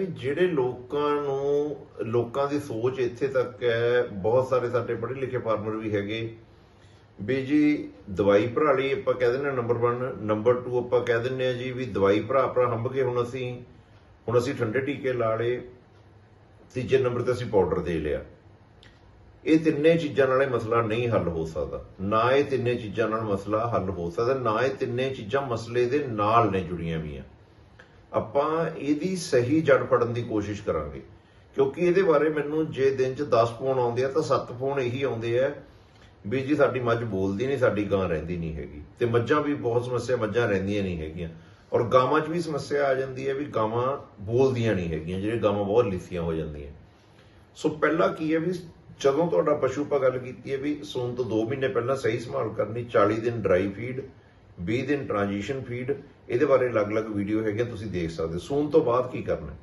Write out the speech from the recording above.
ਜਿਹੜੇ ਲੋਕਾਂ ਨੂੰ, ਲੋਕਾਂ ਦੀ ਸੋਚ ਇੱਥੇ ਤੱਕ ਹੈ, ਬਹੁਤ ਸਾਰੇ ਸਾਡੇ ਪੜ੍ਹੇ ਲਿਖੇ ਫਾਰਮਰ ਵੀ ਹੈਗੇ। ਵੀ ਜੀ, ਦਵਾਈ ਭਰਾ ਲਈ ਆਪਾਂ ਕਹਿ ਦਿੰਦੇ ਨੰਬਰ 1 ਨੰਬਰ 2 ਆਪਾਂ ਕਹਿ ਦਿੰਦੇ ਆ ਜੀ ਵੀ ਦਵਾਈ ਭਰਾ ਭਰਾ ਹੰਬ ਕੇ ਹੁਣ ਅਸੀਂ। ਹੁਣ ਅਸੀਂ ਠੰਡੇ ਟੀਕੇ ਲਾ ਲਏ, ਤੀਜੇ ਨੰਬਰ ਤੇ ਅਸੀਂ ਪਾਊਡਰ ਦੇ ਲਿਆ। ਇਹ ਤਿੰਨੇ ਚੀਜ਼ਾਂ ਨਾਲ ਇਹ ਮਸਲਾ ਨਹੀਂ ਹੱਲ ਹੋ ਸਕਦਾ। ਨਾ ਇਹ ਤਿੰਨੇ ਚੀਜ਼ਾਂ ਨਾਲ ਮਸਲਾ ਹੱਲ ਹੋ ਸਕਦਾ, ਨਾ ਇਹ ਤਿੰਨੇ ਚੀਜ਼ਾਂ ਮਸਲੇ ਦੇ ਨਾਲ ਨੇ ਜੁੜੀਆਂ ਵੀਆਂ ਆਪਾਂ ਇਹਦੀ ਸਹੀ ਜੜ ਫੜਨ ਦੀ ਕੋਸ਼ਿਸ਼ ਕਰਾਂਗੇ। ਕਿਉਂਕਿ ਇਹਦੇ ਬਾਰੇ ਮੈਨੂੰ ਜੇ ਦਿਨ 'ਚ 10 ਫੋਨ ਆਉਂਦੇ ਆ ਤਾਂ 7 ਫੋਨ ਇਹੀ ਆਉਂਦੇ ਆ ਵੀ ਜੀ ਸਾਡੀ ਮੱਝ ਬੋਲਦੀ ਨਹੀਂ, ਸਾਡੀ ਗਾਂ ਰਹਿੰਦੀ ਨਹੀਂ ਹੈਗੀ। ਤੇ ਮੱਝਾਂ ਵੀ ਬਹੁਤ ਸਮੱਸਿਆ, ਮੱਝਾਂ ਰਹਿੰਦੀਆਂ ਨਹੀਂ ਹੈਗੀਆਂ। ਔਰ ਗਾਵਾਂ 'ਚ ਵੀ ਸਮੱਸਿਆ ਆ ਜਾਂਦੀ ਹੈ ਵੀ ਗਾਵਾਂ ਬੋਲਦੀਆਂ ਨਹੀਂ ਹੈਗੀਆਂ ਜਿਹੜੇ ਗਾਵਾਂ ਬਹੁਤ ਲਿੱਸੀਆਂ ਹੋ ਜਾਂਦੀਆਂ। ਸੋ ਪਹਿਲਾਂ ਕੀ ਹੈ ਵੀ ਜਦੋਂ ਤੁਹਾਡਾ ਪਸ਼ੂ ਆਪਾਂ ਗੱਲ ਕੀਤੀ ਹੈ ਵੀ ਸੂਣ ਤੋਂ 2 ਮਹੀਨੇ ਪਹਿਲਾਂ ਸਹੀ ਸੰਭਾਲ ਕਰਨੀ 40 ਦਿਨ ਡਰਾਈ ਫੀਡ 20 ਦਿਨ ਟ੍ਰਾਂਜੀਸ਼ਨ ਫੀਡ ਇਹਦੇ ਬਾਰੇ ਅਲੱਗ-ਅਲੱਗ ਵੀਡੀਓ ਹੈਗੇ ਤੁਸੀਂ ਦੇਖ ਸਕਦੇ ਹੋ। ਸੂਣ ਤੋਂ ਬਾਅਦ ਕੀ ਕਰਨਾ